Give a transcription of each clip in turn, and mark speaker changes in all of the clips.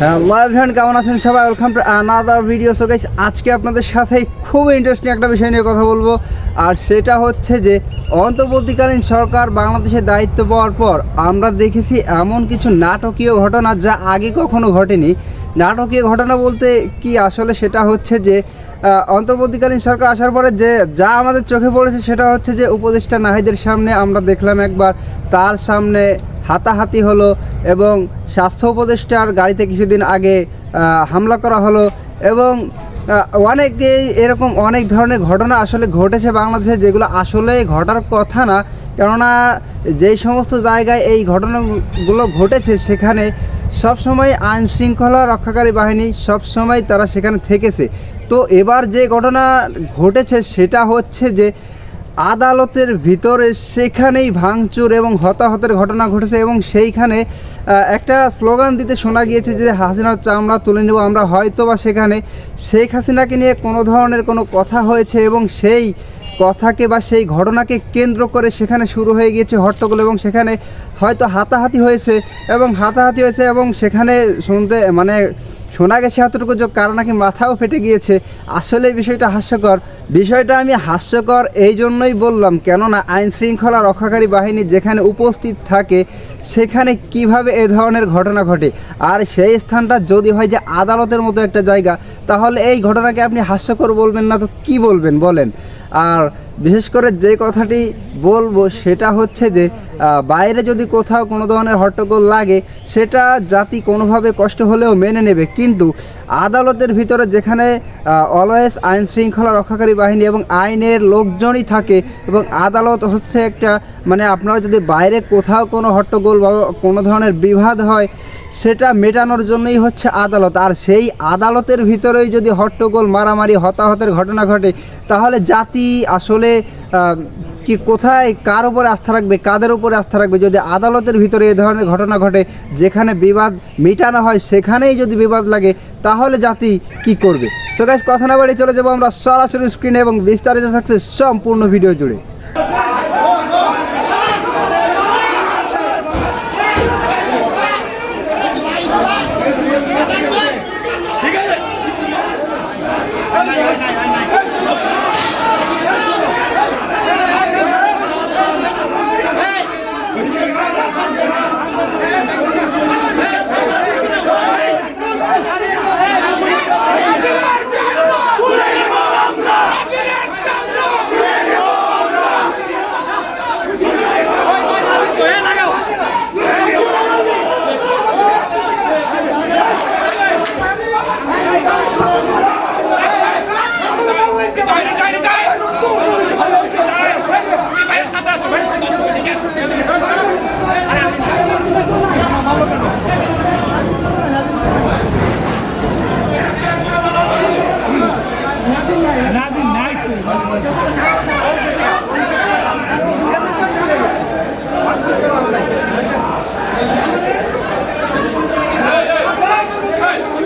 Speaker 1: Hello everyone কেমন আছেন সবাই? Welcome to another video so guys আজকে আপনাদের সাথে খুব ইন্টারেস্টিং একটা বিষয় নিয়ে কথা বলব। আর সেটা হচ্ছে যে, অন্তর্বর্তীকালীন সরকার বাংলাদেশের দায়িত্ব পাওয়ার পর আমরা দেখেছি এমন কিছু নাটকীয় ঘটনা যা আগে কখনো ঘটেনি। নাটকীয় ঘটনা বলতে কি? আসলে সেটা হচ্ছে যে অন্তর্বর্তীকালীন সরকার আসার পরে যে, যা আমাদের চোখে পড়েছে সেটা হচ্ছে যে, উপদেষ্টা নাহিদের সামনে আমরা দেখলাম একবার। তার সামনে হাতাহাতি হলো এবং স্বাস্থ্য উপদেষ্টার গাড়িতে কিছুদিন আগে হামলা করা হলো এবং অনেকেই এরকম অনেক ধরনের ঘটনা আসলে ঘটেছে বাংলাদেশে যেগুলো আসলে ঘটার কথা না। কেননা যেই সমস্ত জায়গায় এই ঘটনাগুলো ঘটেছে সেখানে সবসময় আইন শৃঙ্খলা রক্ষাকারী বাহিনী সবসময় তারা সেখানে থেকেছে। তো এবার যে ঘটনা ঘটেছে সেটা হচ্ছে যে, আদালতের ভিতরে সেখানেই ভাঙচুর এবং হতাহতের ঘটনা ঘটেছে এবং সেইখানে একটা স্লোগান দিতে শোনা গিয়েছে যে হাসিনার চামড়া তুলে নেব, আমরা হয়তো বা সেখানে। শেখ হাসিনাকে নিয়ে কোনো ধরনের কোনো কথা হয়েছে এবং সেই কথাকে বা সেই ঘটনাকে কেন্দ্র করে সেখানে শুরু হয়ে গিয়েছে হট্টগোল এবং সেখানে হয়তো হাতাহাতি হয়েছে এবং হাতাহাতি হয়েছে এবং সেখানে শুনতে মানে শোনা গেছে এতটুকু যে কারও নাকি মাথাও ফেটে গিয়েছে। আসলে বিষয়টা হাস্যকর। বিষয়টা আমি হাস্যকর এই জন্যই বললাম, কেননা আইন শৃঙ্খলা রক্ষাকারী বাহিনী যেখানে উপস্থিত থাকে সেখানে কীভাবে এ ধরনের ঘটনা ঘটে? আর সেই স্থানটা যদি হয় যে আদালতের মতো একটা জায়গা, তাহলে এই ঘটনাকে আপনি হাস্যকর বলবেন না তো কি বলবেন বলেন? আর বিশেষ করে যে কথাটি বলব সেটা হচ্ছে যে বাইরে যদি কোথাও কোনো ধরনের হট্টগোল লাগে, সেটা জাতি কোনোভাবে কষ্ট হলেও মেনে নেবে। কিন্তু আদালতের ভিতরে যেখানে অলওয়েজ আইন শৃঙ্খলা রক্ষাকারী বাহিনী এবং আইনের লোকজনই থাকে এবং আদালত হচ্ছে একটা মানে আপনারা যদি বাইরে কোথাও কোনো হট্টগোল বা কোনো ধরনের বিবাদ হয়, সেটা মেটানোর জন্যই হচ্ছে আদালত। আর সেই আদালতের ভিতরেই যদি হট্টগোল, মারামারি, হতাহতের ঘটনা ঘটে, তাহলে জাতি আসলে কি কোথায়, কার উপরে আস্থা রাখবে, কাদের উপরে আস্থা রাখবে? যদি আদালতের ভিতরে এ ধরনের ঘটনা ঘটে, যেখানে বিবাদ মেটানো হয়, সেখানেই যদি বিবাদ লাগে, তাহলে জাতি কি করবে? তো গাছ কথা না বাড়ি চলে যাব আমরা সরাসরি স্ক্রিনে এবং বিস্তারিত থাকছে সম্পূর্ণ ভিডিও জুড়ে।
Speaker 2: Thank you.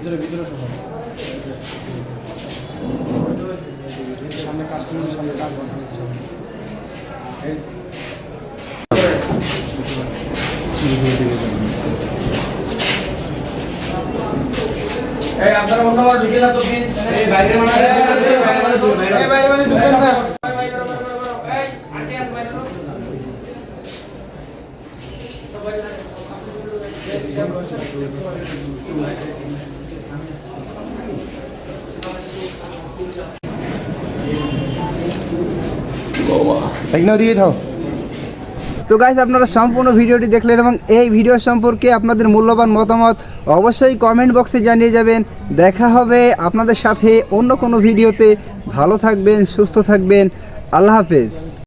Speaker 2: ভিতরে ভিতরে সব সামনে কাস্টমারের সামনে কাজ এই। আপনারা মোটামুটি ঢুকে না তো প্লিজ এই বাইরে একনা দিয়ে থাও
Speaker 1: তো গাইস আপনারা সম্পূর্ণ ভিডিওটি দেখলেন এবং এই ভিডিও সম্পর্কে আপনাদের মূল্যবান মতামত অবশ্যই কমেন্ট বক্সে জানিয়ে যাবেন। দেখা হবে আপনাদের সাথে অন্য কোনো ভিডিওতে। ভালো থাকবেন সুস্থ থাকবেন। আল্লাহ হাফেজ।